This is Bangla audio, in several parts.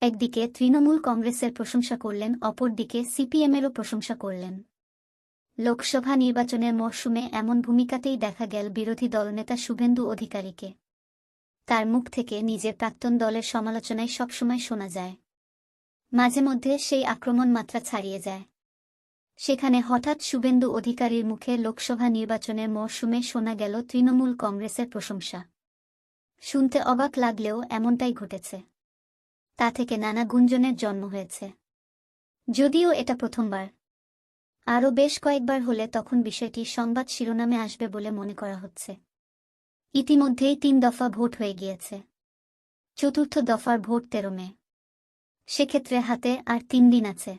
একদিকে তৃণমূল কংগ্রেসের প্রশংসা করলেন, অপরদিকে সিপিএমেরও প্রশংসা করলেন। লোকসভা নির্বাচনের মরশুমে এমন ভূমিকাতেই দেখা গেল বিরোধী দলনেতা শুভেন্দু অধিকারীকে। তার মুখ থেকে নিজের প্রাক্তন দলের সমালোচনায় সবসময় শোনা যায়। মাঝে মধ্যে সেই আক্রমণ মাত্রা ছাড়িয়ে যায়। সেখানে হঠাৎ শুভেন্দু অধিকারীর মুখে লোকসভা নির্বাচনের মরশুমে শোনা গেল তৃণমূল কংগ্রেসের প্রশংসা। শুনতে অবাক লাগলেও এমনটাই ঘটেছে। তা থেকে নানা গুঞ্জনের জন্ম হয়েছে। যদিও এটা প্রথমবার। আরও বেশ কয়েকবার হলে তখন বিষয়টি সংবাদ শিরোনামে আসবে বলে মনে করা হচ্ছে। ইতিমধ্যেই তিন দফা ভোট হয়ে গিয়েছে। চতুর্থ দফার ভোট তেরো মে। সেক্ষেত্রে হাতে আর তিন দিন আছে।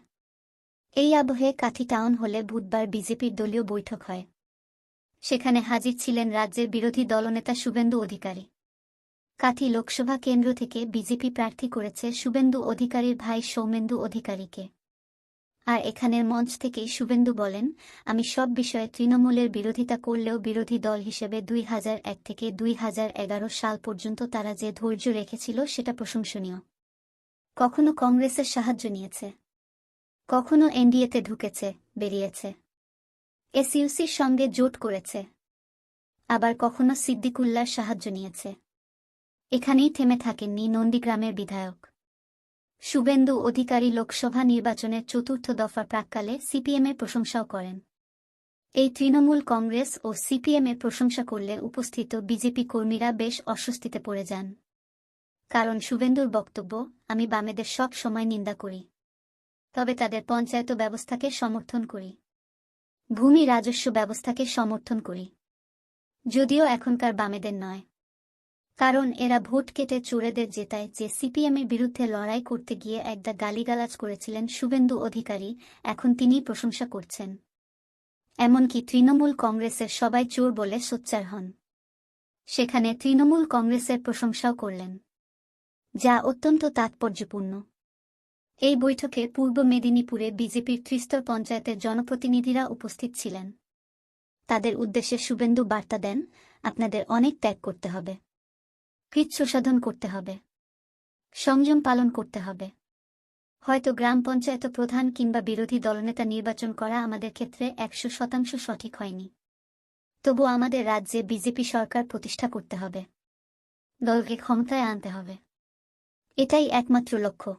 এই আবহে কাথি টাউন হলে বুধবার বিজেপির দলীয় বৈঠক হয়। সেখানে হাজির ছিলেন রাজ্যের বিরোধী দলনেতা শুভেন্দু অধিকারী। কাথি লোকসভা কেন্দ্র থেকে বিজেপি প্রার্থী করেছে শুভেন্দু অধিকারীর ভাই সৌমেন্দু অধিকারীকে। আর এখানের মঞ্চ থেকেই শুভেন্দু বলেন, আমি সব বিষয়ে তৃণমূলের বিরোধিতা করলেও বিরোধী দল হিসেবে দুই হাজার এক থেকে দুই হাজার এগারো সাল পর্যন্ত তারা যে ধৈর্য রেখেছিল সেটা প্রশংসনীয়। কখনো কংগ্রেসের সাহায্য নিয়েছে। কখনো এনডিএতে ঢুকেছে, বেরিয়েছে। এসইউসির সঙ্গে জোট করেছে। আবার কখনো সিদ্দিকুল্লার সাহায্য নিয়েছে। এখানেই থেমে থাকেননি নন্দীগ্রামের বিধায়ক। শুভেন্দু অধিকারী লোকসভা নির্বাচনের চতুর্থ দফা প্রাককালে সিপিএমের প্রশংসাও করেন। এই তৃণমূল কংগ্রেস ও সিপিএমের প্রশংসা করলে উপস্থিত বিজেপি কর্মীরা বেশ অস্বস্তিতে পড়ে যান। কারণ শুভেন্দুর বক্তব্য, আমি বামেদের সব সময় নিন্দা করি। তবে তাদের পঞ্চায়েত ব্যবস্থাকে সমর্থন করি। ভূমি রাজস্ব ব্যবস্থাকে সমর্থন করি। যদিও এখনকার বামেদের নয়। কারণ এরা ভোট কেটে চোরেদের জেতায়। যে সিপিএমের বিরুদ্ধে লড়াই করতে গিয়ে একদা গালিগালাজ করেছিলেন শুভেন্দু অধিকারী, এখন তিনিই প্রশংসা করছেন। এমনকি তৃণমূল কংগ্রেসের সবাই চোর বলে সোচ্চার হন। সেখানে তৃণমূল কংগ্রেসের প্রশংসাও করলেন। যা অত্যন্ত তাৎপর্যপূর্ণ। এই বৈঠকে পূর্ব মেদিনীপুরে বিজেপির ত্রিস্তর পঞ্চায়েতের জনপ্রতিনিধিরা উপস্থিত ছিলেন। তাদের উদ্দেশ্যে শুভেন্দু বার্তা দেন, আপনাদের অনেক ত্যাগ করতে হবে। কৃচ্ছসাধন করতে হবে। সংযম পালন করতে হবে। হয়তো গ্রাম পঞ্চায়েত প্রধান কিংবা বিরোধী দলনেতা নির্বাচন করা আমাদের ক্ষেত্রে একশো শতাংশ সঠিক হয়নি। তবু আমাদের রাজ্যে বিজেপি সরকার প্রতিষ্ঠা করতে হবে। দলকে ক্ষমতায় আনতে হবে। এটাই একমাত্র লক্ষ্য।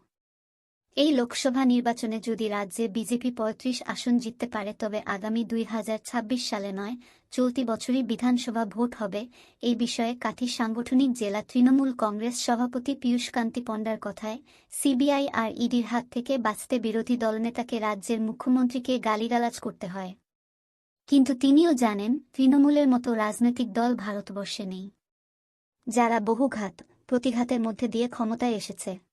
এই লোকসভা নির্বাচনে যদি রাজ্যে বিজেপি পঁয়ত্রিশ আসন জিততে পারে, তবে আগামী দুই হাজার ছাব্বিশ সালে নয়, চলতি বছরই বিধানসভা ভোট হবে। এই বিষয়ে কাঠির সাংগঠনিক জেলা তৃণমূল কংগ্রেস সভাপতি পীয়ূষ কান্তি পণ্ডার কথায় সিবিআই আর ইডির হাত থেকে বাঁচতে বিরোধী দলনেতাকে রাজ্যের মুখ্যমন্ত্রীকে গালিগালাজ করতে হয়। কিন্তু তিনিও জানেন, তৃণমূলের মতো রাজনৈতিক দল ভারতবর্ষে নেই। যারা বহুঘাত, প্রতিঘাতের মধ্যে দিয়ে ক্ষমতায় এসেছে।